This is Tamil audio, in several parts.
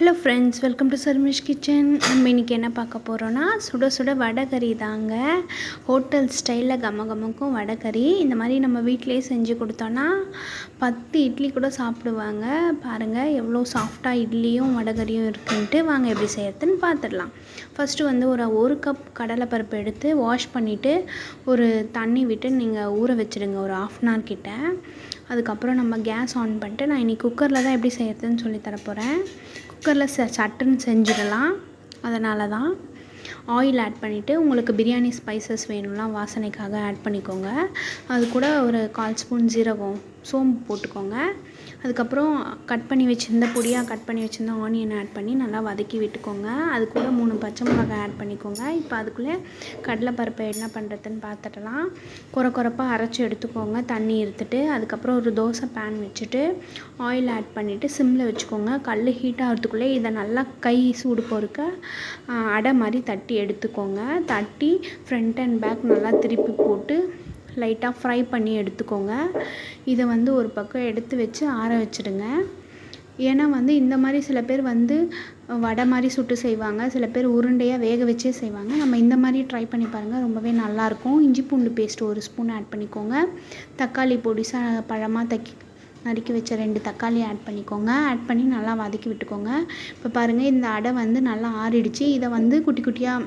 Hello friends welcome to Sharmish kitchen நம்ம இன்றைக்கி என்ன பார்க்க போகிறோன்னா சுட சுட வடைகறி தாங்க. ஹோட்டல் ஸ்டைலில் கம கமக்கும் வடைகறி இந்த மாதிரி நம்ம வீட்டிலேயே செஞ்சு கொடுத்தோன்னா பத்து இட்லி கூட சாப்பிடுவாங்க. பாருங்கள் எவ்வளோ சாஃப்டாக இட்லியும் வடகறியும் இருக்குன்ட்டு வாங்க எப்படி செய்யறதுன்னு பார்த்துடலாம். ஃபஸ்ட்டு வந்து ஒரு ஒரு கப் கடலைப்பருப்பு எடுத்து வாஷ் பண்ணிவிட்டு ஒரு தண்ணி விட்டு நீங்கள் ஊற வச்சுடுங்க ஒரு ஆஃப் அன் ஹவர் கிட்ட. அதுக்கப்புறம் நம்ம கேஸ் ஆன் பண்ணிட்டு நான் இன்றைக்கி குக்கரில் தான் எப்படி செய்கிறதுன்னு சொல்லி தரப்போகிறேன் குக்கரில் ச சட்டுன்னு செஞ்சிடலாம். அதனால தான் ஆயில் ஆட் பண்ணிவிட்டு உங்களுக்கு பிரியாணி ஸ்பைசஸ் வேணும்னா வாசனைக்காக ஆட் பண்ணிக்கோங்க. அது கூட ஒரு கால் ஸ்பூன் ஜீரகம். சோம்பு போட்டுக்கோங்க. அதுக்கப்புறம் கட் பண்ணி வச்சுருந்த பொடியாக கட் பண்ணி வச்சுருந்த ஆனியன் ஆட் பண்ணி நல்லா வதக்கி விட்டுக்கோங்க. அது கூட மூணு பச்சை மிளகாய் ஆட் பண்ணிக்கோங்க. இப்போ அதுக்குள்ளே கடலைப்பருப்பை என்ன பண்ணுறதுன்னு பார்த்துடலாம். குறை குறைப்பாக அரைச்சி எடுத்துக்கோங்க. தண்ணி எடுத்துட்டு அதுக்கப்புறம் ஒரு தோசை பேன் வச்சுட்டு ஆயில் ஆட் பண்ணிவிட்டு சிம்மில் வச்சுக்கோங்க. கல் ஹீட் ஆகிறதுக்குள்ளே இதை நல்லா கை சூடு பொறுக்க அடை மாதிரி தட்டி எடுத்துக்கோங்க. தட்டி ஃப்ரண்ட் அண்ட் பேக் நல்லா திருப்பி போட்டு லைட்டாக ஃப்ரை பண்ணி எடுத்துக்கோங்க. இதை வந்து ஒரு பக்கம் எடுத்து வச்சு ஆற வச்சுடுங்க. ஏன்னா வந்து இந்த மாதிரி சில பேர் வந்து வடை மாதிரி சுட்டு செய்வாங்க. சில பேர் உருண்டையாக வேக வச்சே செய்வாங்க. நம்ம இந்த மாதிரி ட்ரை பண்ணி பாருங்கள் ரொம்பவே நல்லாயிருக்கும் இஞ்சி பூண்டு பேஸ்ட் ஒரு ஸ்பூன் ஆட் பண்ணிக்கோங்க. தக்காளி பொடிசாக பழமாக தக்கி நறுக்கி வச்ச ரெண்டு தக்காளி ஆட் பண்ணிக்கோங்க. ஆட் பண்ணி நல்லா வதக்கி விட்டுக்கோங்க. இப்போ பாருங்கள் இந்த அடை வந்து நல்லா ஆறிடுச்சு. இதை வந்து குட்டி குட்டியாக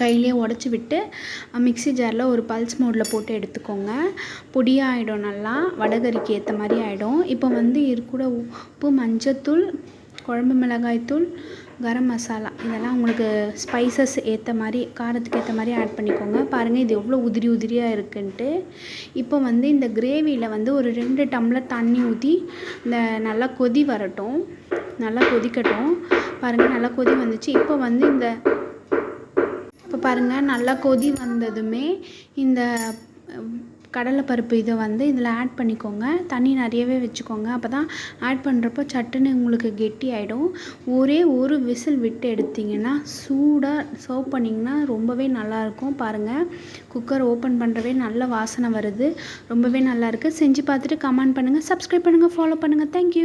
கையிலே உடச்சி விட்டு மிக்ஸி ஜாரில் ஒரு பல்ஸ் மோடில் போட்டு எடுத்துக்கோங்க. பொடியாக ஆகிடும் நல்லா வடகறிக்கு ஏற்ற மாதிரி ஆகிடும் இப்போ வந்து இருக்கூட உப்பு மஞ்சத்தூள் குழம்பு மிளகாய்த்தூள் கரம் மசாலா இதெல்லாம் உங்களுக்கு ஸ்பைசஸ் ஏற்ற மாதிரி காரத்துக்கு ஏற்ற மாதிரி ஆட் பண்ணிக்கோங்க. பாருங்கள் இது எவ்வளோ உதிரி உதிரியாக இருக்குன்ட்டு. இப்போ வந்து இந்த கிரேவியில் வந்து ஒரு ரெண்டு டம்ளர் தண்ணி ஊற்றி இந்த நல்லா கொதி வரட்டும். நல்லா கொதிக்கட்டும். பாருங்கள் நல்லா கொதி வந்துச்சு. இப்போ வந்து இந்த இப்போ பாருங்கள் நல்லா கொதி வந்ததுமே இந்த கடலைப்பருப்பு இதை வந்து இதில் ஆட் பண்ணிக்கோங்க. தண்ணி நிறையவே வச்சுக்கோங்க. அப்போ தான் ஆட் பண்ணுறப்போ சட்டுன்னு உங்களுக்கு கெட்டி ஆகிடும் ஒரே ஒரு விசில் விட்டு எடுத்திங்கன்னா சூடாக சர்வ் பண்ணிங்கன்னா ரொம்பவே நல்லாயிருக்கும். பாருங்கள் குக்கர் ஓப்பன் பண்ணுறவே நல்ல வாசனை வருது. ரொம்பவே நல்லாயிருக்கு. செஞ்சு பார்த்துட்டு கமெண்ட் பண்ணுங்கள் சப்ஸ்கிரைப் பண்ணுங்கள் ஃபாலோ பண்ணுங்கள் தேங்க்யூ